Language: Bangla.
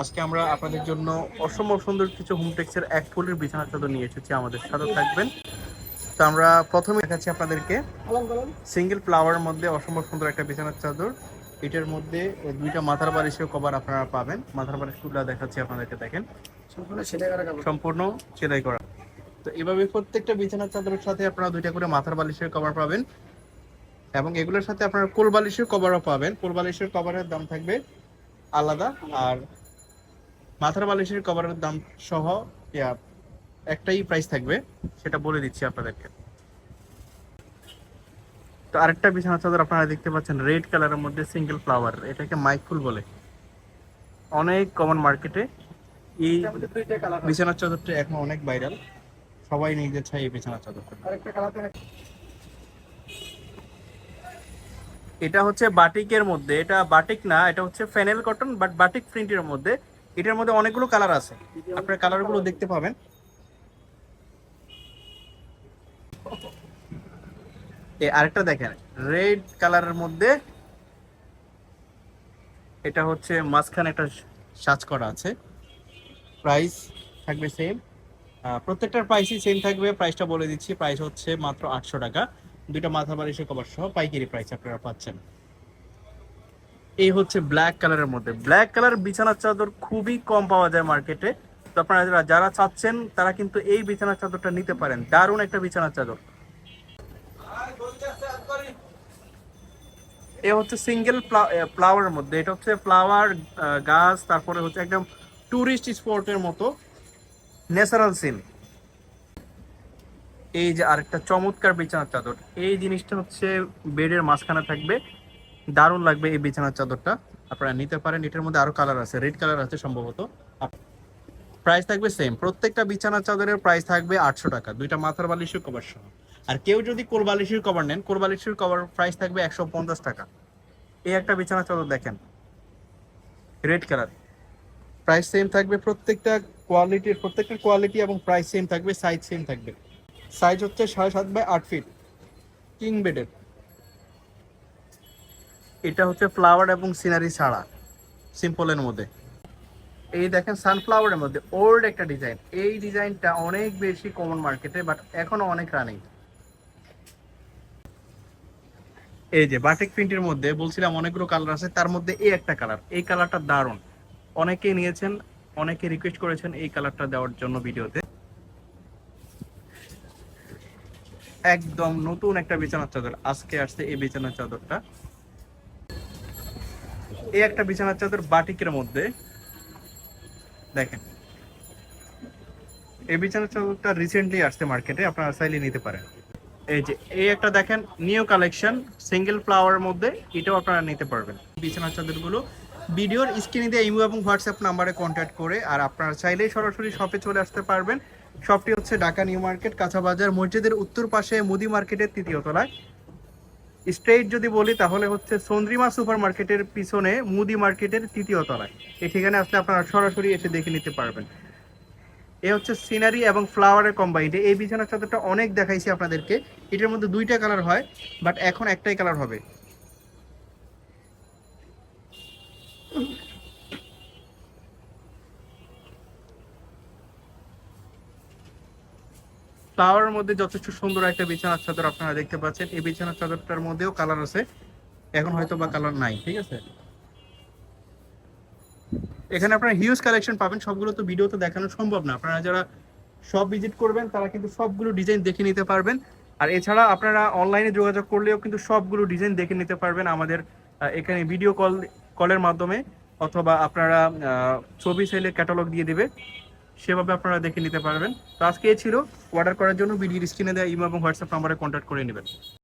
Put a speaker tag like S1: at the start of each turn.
S1: আজকে আমরা আপনাদের জন্য অসম্ভব সুন্দর কিছু হোমটেক্সের এক ফুলের বিছানা চাদর নিয়ে এসেছি আমাদের সাথে থাকবেন। তো আমরা প্রথমে দেখাচ্ছি আপনাদেরকে সিঙ্গেল ফ্লাওয়ারের মধ্যে অসম্ভব সুন্দর একটা বিছানার চাদর। এটার মধ্যে দুইটা মাথার বালিশের কভার আপনারা পাবেন। মাথার বালিশগুলো দেখাচ্ছি আপনাদেরকে দেখেন।
S2: সম্পূর্ণ করা
S1: সম্পূর্ণ সেলাই করা। তো এভাবে প্রত্যেকটা বিছানার চাদরের সাথে আপনারা দুইটা করে মাথার বালিশের কভার পাবেন। এবং এগুলোর সাথে আপনারা কোল বালিশের কভারও পাবেন। কোল বালিশের কভারের দাম থাকবে আলাদা। আর মাথার বালিশের কভারের দাম সহ ইয়া, একটাই প্রাইস থাকবে সেটা বলে দিচ্ছি আপনাদেরকে। তো আরেকটা বিছানার চাদর আপনারা দেখতে পাচ্ছেন রেড কালারের মধ্যে সিঙ্গেল ফ্লাওয়ার এটাকে মাইকফুল বলে। অনেক কমন মার্কেটে এই বিছানার চাদরটা এখন অনেক ভাইরাল সবাই নিজের চাই এই বিছানার চাদরটা এটা হচ্ছে বাটিকের মধ্যে এটা বাটিক না এটা হচ্ছে ফেনেল কটন বাট বাটিক প্রিন্টের মধ্যে। এটার মধ্যে অনেকগুলো কালার আছে। আপনার কালারগুলো দেখতে পাবেন। আরেকটা দেখেন, রেড কালারের মধ্যে এটা হচ্ছে মাঝখানে একটা সাজ করা আছে। প্রাইস থাকবে সেম। প্রত্যেকটার প্রাইসই সেম থাকবে। প্রাইসটা বলে দিচ্ছি, প্রাইস হচ্ছে মাত্র আটশো টাকা। দুইটা মাথা বাড়ি সে কভার সহ পাইকারি প্রাইস আপনারা পাচ্ছেন। এই হচ্ছে ব্ল্যাক কালারের মধ্যে। ব্ল্যাক কালার বিছানার চাদর খুবই কম পাওয়া যায় মার্কেটে তো আপনারা যারা চাচ্ছেন, তারা কিন্তু এই বিছানার চাদরটা নিতে পারেন। দারুণ একটা বিছানার চাদর। এ হচ্ছে সিঙ্গেল ফ্লাওয়ারের মধ্যে। এটা হচ্ছে ফ্লাওয়ার গাছ, তারপরে হচ্ছে একদম টুরিস্ট স্পটের মতো। ন্যাচারাল সিন এই যে আরেকটা চমৎকার বিছানার চাদর। এই জিনিসটা হচ্ছে বেডের মাঝখানে থাকবে। দারুণ লাগবে এই বিছানার চাদরটা। আপনারা নিতে পারেন, এটার মধ্যে আরও কালার আছে রেড কালার আছে সম্ভবত। প্রাইস থাকবে সেম প্রত্যেকটা বিছানার চাদরের প্রাইস থাকবে আটশো টাকা, দুইটা মাথার বালিশের কভার সহ। আর কেউ যদি কোল বালিশের কভার নেন, কোল বালিশের কভার প্রাইস থাকবে একশো পঞ্চাশ টাকা। এই একটা বিছানার চাদর দেখেন রেড কালার প্রাইস সেম থাকবে প্রত্যেকটা কোয়ালিটির প্রত্যেকটা কোয়ালিটি এবং প্রাইস সেম থাকবে সাইজ সেম থাকবে। সাইজ হচ্ছে সাড়ে সাত বাই আট ফিট কিং বেডের এটা হচ্ছে ফ্লাওয়ার এবং সিনারি ছাড়া সিম্পলের মধ্যে। এই দেখেন সানফ্লাওয়ারের মধ্যে ওল্ড একটা ডিজাইন এই ডিজাইনটা অনেক বেশি কমন মার্কেটে বাট এখনও অনেক রানিং এই যে বাটিক প্রিন্টের মধ্যে, বলছিলাম অনেকগুলো কালার আছে, তার মধ্যে এই একটা কালার এই কালারটা দারুণ। অনেকেই নিয়েছেন, অনেকে রিকোয়েস্ট করেছেন এই কালারটা দেওয়ার জন্য ভিডিওতে। একদম নতুন একটা বিছানার চাদর। আজকে আসছে এই বিছানার চাদরটা। এই একটা বিছানার চাদর বাটিকের মধ্যে। দেখেন। এই বিছানার চাদরটা রিসেন্টলি আসছে মার্কেটে আপনারা চাইলে নিতে পারেন। এই যে, এই একটা দেখেন নিউ কালেকশন সিঙ্গেল ফ্লাওয়ারের মধ্যে, এটাও আপনারা নিতে পারবেন। বিছানার চাদরগুলো, ভিডিওর স্ক্রিনে দিয়ে ইমো এবং হোয়াটসঅ্যাপ নাম্বারে কন্ট্যাক্ট করে, আর আপনারা চাইলেই সরাসরি শপে চলে আসতে পারবেন। শপটি হচ্ছে ঢাকা নিউ মার্কেট, কাঁচা বাজার, মসজিদের উত্তর পাশে মুদি মার্কেটের তৃতীয় তলায়। স্ট্রেট যদি বলি, তাহলে হচ্ছে চন্দ্রিমা সুপার মার্কেটের পিছনে মুদি মার্কেটের তৃতীয় তলায়। এই ঠিকানা আসলে আপনারা সরাসরি এসে দেখে নিতে পারবেন। এ হচ্ছে সিনারি এবং ফ্লাওয়ারের কম্বাইন্ড এই বিছানার চাদরটা অনেক দেখাইছি আপনাদেরকে। এটার মধ্যে দুইটা কালার হয় বাট এখন একটাই কালার হবে। ফ্লাওয়ারের মধ্যে যথেষ্ট সুন্দর একটা বিছানার চাদর আপনারা দেখতে পাচ্ছেন। এই বিছানার চাদরটার মধ্যেও কালার আছে। এখন হয়তো বা কালার নাই, ঠিক আছে? এখানে আপনারা হিউজ কালেকশন পাবেন। সবগুলো তো ভিডিওতে দেখানো সম্ভব না। আপনারা যারা সব ভিজিট করবেন, তারা কিন্তু সবগুলো ডিজাইন দেখে নিতে পারবেন। আর এছাড়া আপনারা অনলাইনে যোগাযোগ করলেও কিন্তু সবগুলো ডিজাইন দেখে নিতে পারবেন আমাদের এখানে ভিডিও কল কলের মাধ্যমে। অথবা আপনারা ছবি চাইলে ক্যাটালগ দিয়ে দিবে। সেভাবে আপনারা দেখে নিতে পারবেন। তো আজকে এ ছিল। অর্ডার করার জন্য ভিডিওর স্ক্রিনে দেওয়া ইমো এবং হোয়াটসঅ্যাপ নাম্বারে কন্ট্যাক্ট করে নেবেন।